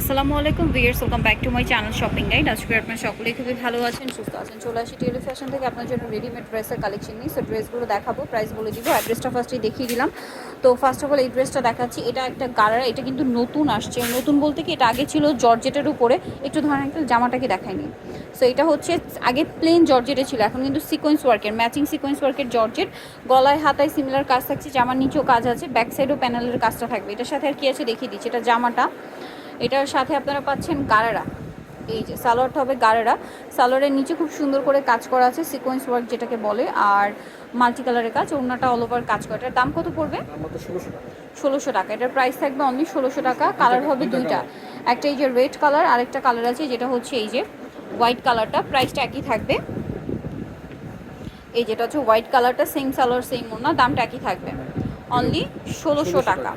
আসসালামু আলাইকুম viewers welcome back to my channel shopping guide. আজকে আপনার সকলেই খুবই ভালো আছেন, সুস্থ আছেন। চলে আসি টেলি ফ্যাশন থেকে আপনার জন্য রেডিমেড ড্রেসের কালেকশন নিই সো ড্রেসগুলো দেখাবো প্রাইস বলে দিব। অ্যাড্রেসটা ফার্স্টেই দেখিয়ে দিলাম। তো ফার্স্ট অফ অল এই ড্রেসটা দেখাচ্ছি। এটা একটা গাড়ারা, এটা কিন্তু নতুন আসছে। নতুন বলতে কি, এটা আগে ছিল জর্জেটের উপরে। একটু ধরেন একটা জামাটাকে দেখায়নি। সো এটা হচ্ছে আগে প্লেন জর্জেটে ছিল। এখন কিন্তু সিকোয়েন্স ওয়ার্কের ম্যাচিং সিকোয়েন্স ওয়ার্কের জর্জেট। গলায় হাতায় সিমিলার কাজ থাকছে, জামার নিচেও কাজ আছে ব্যাক সাইডও প্যানেলের কাজটা থাকবে। এটার সাথে আর কি আছে দেখিয়ে দিচ্ছি। এটা জামাটা। এটার সাথে আপনারা পাচ্ছেন গাড়ারা এই যে সালোয়ারটা হবে গাড়েরা সালোয়ারের নিচে খুব সুন্দর করে কাজ করা আছে সিকোয়েন্স ওয়ার্ক যেটাকে বলে আর মাল্টি কালারের কাজ ওনাটা অল ওভার কাজ করা। এটার দাম কত পড়বে? ষোলোশো টাকা। এটার প্রাইস থাকবে অনলি ষোলোশো টাকা। কালার হবে দুইটা একটা এই যে রেড কালার আর একটা কালার আছে যেটা হচ্ছে এই যে হোয়াইট কালারটা প্রাইসটা একই থাকবে। এই যেটা হচ্ছে হোয়াইট কালারটা সেম সালোয়ার সেম ওনা দামটা একই থাকবে। অনলি ষোলোশো টাকা।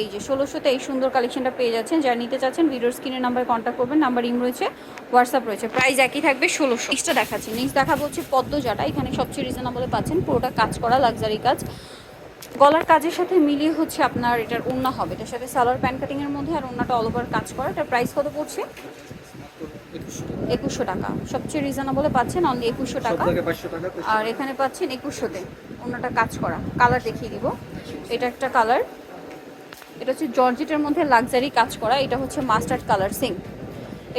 এই যে ষোলোশোতে এই সুন্দর কালেকশনটা পেয়ে যাচ্ছেন। যারা নিতে চাচ্ছেন ভিডিওর স্ক্রিনের নাম্বারে কন্ট্যাক্ট করবেন নাম্বার ইম রয়েছে হোয়াটসঅ্যাপ রয়েছে। প্রাইস একই থাকবে ষোলোশো। নেক্সটটা দেখাচ্ছি। নেক্সট দেখাবো হচ্ছে পদ্মজাটা। এখানে সবচেয়ে রিজনেবলে পাচ্ছেন পুরোটা কাজ করা লাক্সারি কাজ। গলার কাজের সাথে মিলিয়ে হচ্ছে আপনার এটার ওন্না হবে। এটার সাথে সালোয়ার প্যান কাটিংয়ের মধ্যে আর ওন্নাটা অল ওভার কাজ করা। এটার প্রাইস কত পড়ছে? একুশশো টাকা। সবচেয়ে রিজনেবলে পাচ্ছেন অনলি একুশশো টাকা। আর এখানে পাচ্ছেন একুশশোতে অন্যটা কাজ করা। কালার দেখিয়ে দিব। এটা একটা কালার এটা হচ্ছে জর্জেটের মধ্যে লাক্সারি কাজ করা এটা হচ্ছে মাস্টার্ড কালার সেম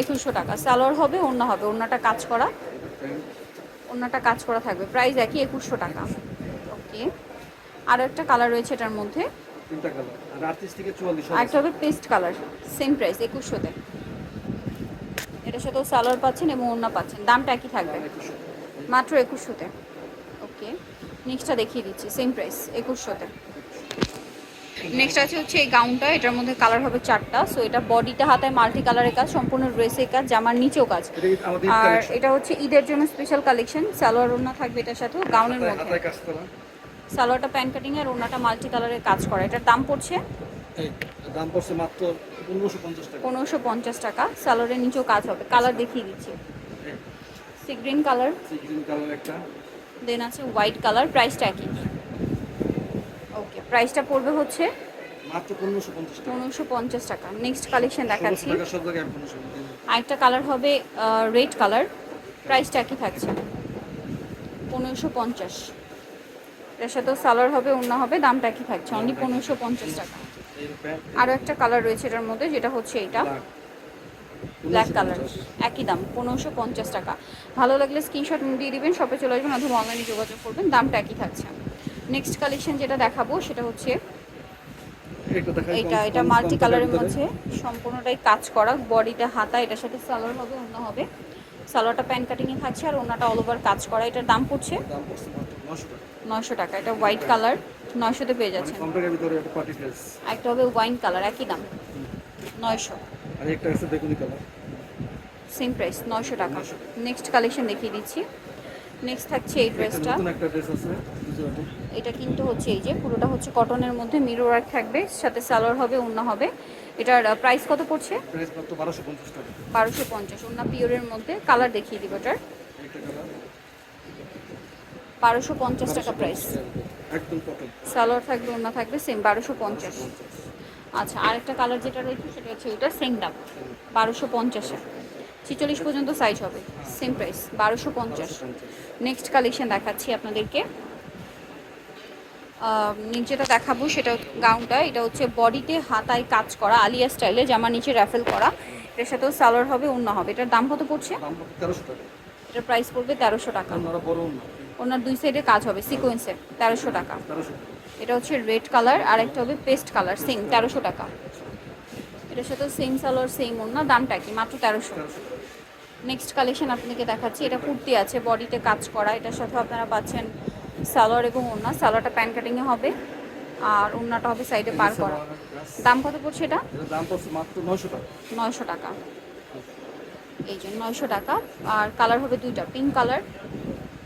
একুশশো টাকা। সালোয়ার হবে অন্য হবে অন্যটা কাজ করা। অন্যটা কাজ করা থাকবে প্রাইস একই একুশশো টাকা। ওকে আর একটা কালার রয়েছে এটার মধ্যে। আরেকটা হবে পেস্ট কালার সেম প্রাইস একুশশোতে। এটার সাথেও সালোয়ার পাচ্ছেন এবং অন্য পাচ্ছেন দামটা একই থাকবে। মাত্র একুশশোতে। ওকে নেক্সটটা দেখিয়ে দিচ্ছি সেম প্রাইস একুশশোতে। নেক্সট আছে হচ্ছে এই গাউনটা এটার মধ্যে কালার হবে চারটা। সো এটা বডিটা হাতায় মাল্টি কালারের কাজ সম্পূর্ণ ড্রেসের কাজ জামার নিচেও কাজ। আর এটা হচ্ছে ঈদের জন্য স্পেশাল কালেকশন সালোয়ার ওড়না থাকবে এটার সাথে গাউনের মধ্যে। সালোয়ারটা প্যান কাটিং আর ওড়নাটা মাল্টি কালারের কাজ করা। এটার দাম পড়ছে? দাম পড়ছে মাত্র পনেরোশো পঞ্চাশ টাকা। সালোয়ারের নিচেও কাজ হবে। কালার দেখিয়ে দিচ্ছি। Sea green colour green colour একটা। দেন আছে হোয়াইট কালার প্রাইসটা একই। প্রাইসটা পড়বে হচ্ছে মাত্র পনেরোশো পঞ্চাশ টাকা। নেক্সট কালেকশন দেখাচ্ছি। আরেকটা কালার হবে রেড কালার প্রাইসটা একই থাকছে। পনেরোশো পঞ্চাশ। এর সাথেও সালোয়ার হবে অন্য হবে দামটা একই থাকছে। অনলি পনেরোশো পঞ্চাশ টাকা। আরও একটা কালার রয়েছে এটার মধ্যে যেটা হচ্ছে এটা ব্ল্যাক কালার একই দাম পনেরোশো পঞ্চাশ টাকা। ভালো লাগলে স্ক্রিনশট দিয়ে দিবেন শপে চলে আসবেন অথবা অনলাইনে যোগাযোগ করবেন দামটা একই থাকছে। নেক্সট কালেকশন যেটা দেখাবো সেটা হচ্ছে এটা এটা মাল্টি কালারের মধ্যে সম্পূর্ণটাই কাজ করা। বডিটা হাতা এটার সাথে সালোয়ার হবে অন্য হবে। সালোয়ারটা প্যান কাটিংয়ে থাকছে আর ওনাটা অল ওভার কাজ করা। এটার দাম পড়ছে নশো টাকা। এটা হোয়াইট কালার নয়শোতে পেয়ে যাচ্ছেন। কম ভিতরে একটা পার্টি ড্রেস একটা হবে ওয়াইন কালার একই দাম। নয়শো। আর একটা আছে বেগুনি কালার সেম প্রাইস নয়শো টাকা। নেক্সট কালেকশন দেখিয়ে দিচ্ছি। নেক্সট থাকছে এই ড্রেসটা এটা কিন্তু হচ্ছে এই যে পুরোটা হচ্ছে কটনের মধ্যে মিরো ওয়ার্ক থাকবে সাথে সালোয়ার হবে ওন্না হবে। এটার প্রাইস কত পড়ছে? বারোশো পঞ্চাশ ওন্না পিওরের মধ্যে। কালার দেখিয়ে দিব এটার। বারোশো পঞ্চাশ টাকা প্রাইস সালোয়ার থাকবে ওন্না থাকবে সেম বারোশো পঞ্চাশ। আচ্ছা আরেকটা কালার যেটা রয়েছে সেটা হচ্ছে এটা সেম দাম। বারোশো পঞ্চাশে ছিচল্লিশ পর্যন্ত সাইজ হবে। সেম প্রাইস বারোশো পঞ্চাশ। নেক্সট কালেকশন দেখাচ্ছি আপনাদেরকে। নিচেটা দেখাবো সেটা গাউনটা এটা হচ্ছে বডিতে হাতায় কাজ করা আলিয়া স্টাইলে জামা নিচে র্যাফেল করা। এটার সাথেও সালোয়ার হবে অন্য হবে। এটার দাম কত পড়ছে? এটার প্রাইস পড়বে তেরোশো টাকা। ওনার দুই সাইডে কাজ হবে সিকোয়েন্সে তেরোশো টাকা। এটা হচ্ছে রেড কালার আর একটা হবে পেস্ট কালার সেম তেরোশো টাকা। এটার সাথে সেম সালোয়ার সেম ওনা দামটা কি? মাত্র তেরোশো। নেক্সট কালেকশন আপনাকে দেখাচ্ছি। এটা কুর্তি আছে বডিতে কাজ করা। এটার সাথে আপনারা পাচ্ছেন সালোয়ার এবং ওড়না। সালোয়ারটা প্যান কাটিংয়ে হবে। আর ওড়নাটা হবে সাইডে পার করা। দাম কত পড়ছে এটা? দাম পড়ছে মাত্র নয়শো টাকা। নয়শো টাকা। এই যে নয়শো টাকা। আর কালার হবে দুইটা পিঙ্ক কালার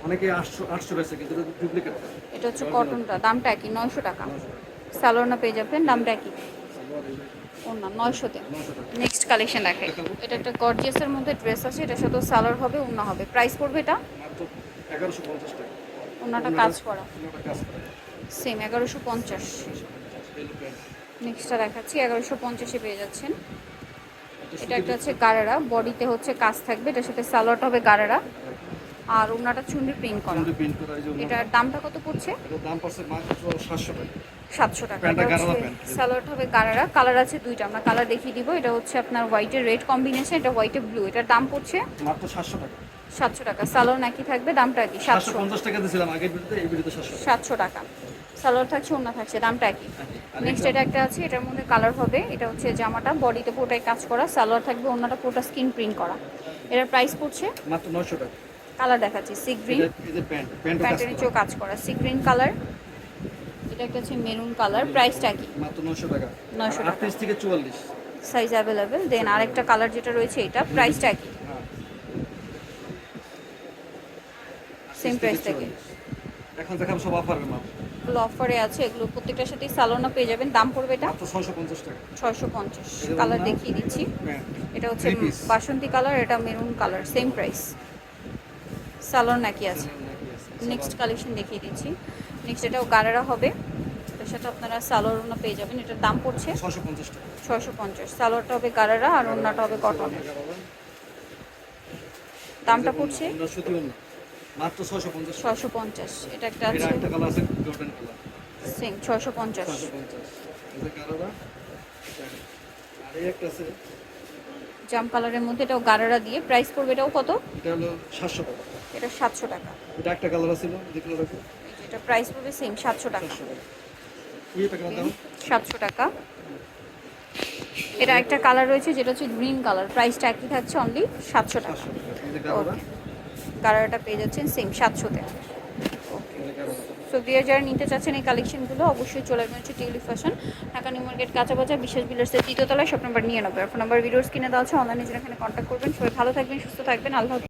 অনেকে আটশো আটশো কিন্তু এটা ডুপ্লিকেট এটা হচ্ছে কটনটা দামটা একই নয়শো টাকা। সালোয়ারনা পেয়ে যাবেন দামটা একই। ওড়না নয়শোতে। নেক্সট কালেকশন দেখাই। এটা একটা গর্জিয়াসের মধ্যে ড্রেস আছে এটার সাথে সালোয়ার হবে ওড়না হবে। প্রাইস পড়বে এটা? এগারোশো পঞ্চাশ টাকা ওনাটা কাজ করে। সেম এগারোশো পঞ্চাশ। নেক্সটটা দেখাচ্ছি এগারোশো পঞ্চাশে পেয়ে যাচ্ছেন। এটা একটা হচ্ছে গারারা বডিতে হচ্ছে কাজ থাকবে এটার সাথে সালোয়ারটা হবে গারারা। আর ওনাটা চুন্ডি প্রিন্ট করা। প্রিন্ট করা এটার দামটা কত পড়ছে? এটার দাম পড়ছে মাত্র সাতশো টাকা। সাতশো টাকা। প্যান্টটা এটা গারারা প্যান্ট। সালোয়ারটা হবে গারারা কালার আছে দুইটা আমরা কালার দেখিয়ে দিব। এটা হচ্ছে আপনার হোয়াইটের রেড কম্বিনেশন এটা হোয়াইট হোয়াইটে ব্লু এটার দাম পড়ছে মাত্র সাতশো টাকা। সাতশো টাকা। সালোয়ার নাকি থাকবে দামটা কি সাতশো। সাতশো পঞ্চাশ টাকা দিয়েছিলাম আগের ভিডিওতে এই ভিডিওতে সাতশো সাতশো টাকা। সালোয়ার থাকছে অন্য থাকছে দামটা কি নেক্সট এটা- একটা আছে এটার মধ্যে কালার হবে। এটা হচ্ছে জামাটা বডিতে পুরোটাই কাজ করা। সালোয়ার থাকবে অন্যটা পুরোটা স্কিন প্রিন্ট করা। এটার প্রাইস পড়ছে মাত্র নয়শো টাকা। কালার দেখাচ্ছি সি গ্রিন প্যান্টের নিচেও কাজ করা। সি গ্রিন কালার এটা একটা হচ্ছে মেরুন কালার প্রাইসটা কি? মাত্র নয়শো টাকা। 900 টাকা। থেকে চুয়াল্লিশ। সাইজ অ্যাভেলেবেল দেন আরেকটা কালার যেটা রয়েছে এটা প্রাইসটা কি? হ্যাঁ। সেম প্রাইস থেকে এখন দেখাবো সব অফারের মাল। এগুলো অফারে আছে এগুলো প্রত্যেকটার সাথেই সালোনা পেয়ে যাবেন। দাম পড়বে এটা? মাত্র ছয়শো পঞ্চাশ টাকা। ছয়শো পঞ্চাশ। এটা কালার দেখিয়ে দিচ্ছি। এটা হচ্ছে বাসন্তী কালার এটা maroon colour same price salwar নাকি আছে? নেক্সট কালেকশন দেখিয়ে দিচ্ছি। নেক্সট এটাও গারারা হবে। এটার সাথে আপনারা সালোয়ার ওনা পেয়ে যাবেন। এটার দাম পড়ছে ছয়শো পঞ্চাশ সালোয়ারটা হবে গারারা আর ওনাটা হবে কটন দামটা পড়ছে? মাত্র ছয়শো পঞ্চাশ এটা একটা আছে। ছয়শো পঞ্চাশ। জাম কালারের মধ্যে এটাও গারারা দিয়ে। প্রাইস পড়বে এটাও কত? এটা হলো সাতশো টাকা এটা সাতশো টাকা। এটা একটা কালার ছিল এটা প্রাইস পড়বে সেম সাতশো টাকা। সাতশো টাকা। এটা একটা কালার রয়েছে যেটা হচ্ছে গ্রিন কালার প্রাইসটা একই থাকছে অনলি সাতশো টাকা। কালারটা পেয়ে যাচ্ছেন সেম সাতশোতে। এই যে সো দিয়ে যারা নিতে চাচ্ছেন এই কালেকশনগুলো অবশ্যই চলে আসবেন হচ্ছে টিউলি ফ্যাশন ঢাকা নিউ মার্কেট কাঁচা বাজার বিশেষ বিলার্সের তৃতীয়তলায় শপ নাম্বার নিয়ে নেবে। ফোন নাম্বার ভিডিওস কিনে দেওয়া আছে অনলাইনে যারা এখানে কন্ট্যাক্ট করবেন। সবাই ভালো থাকবেন সুস্থ থাকবেন। আল্লাহ।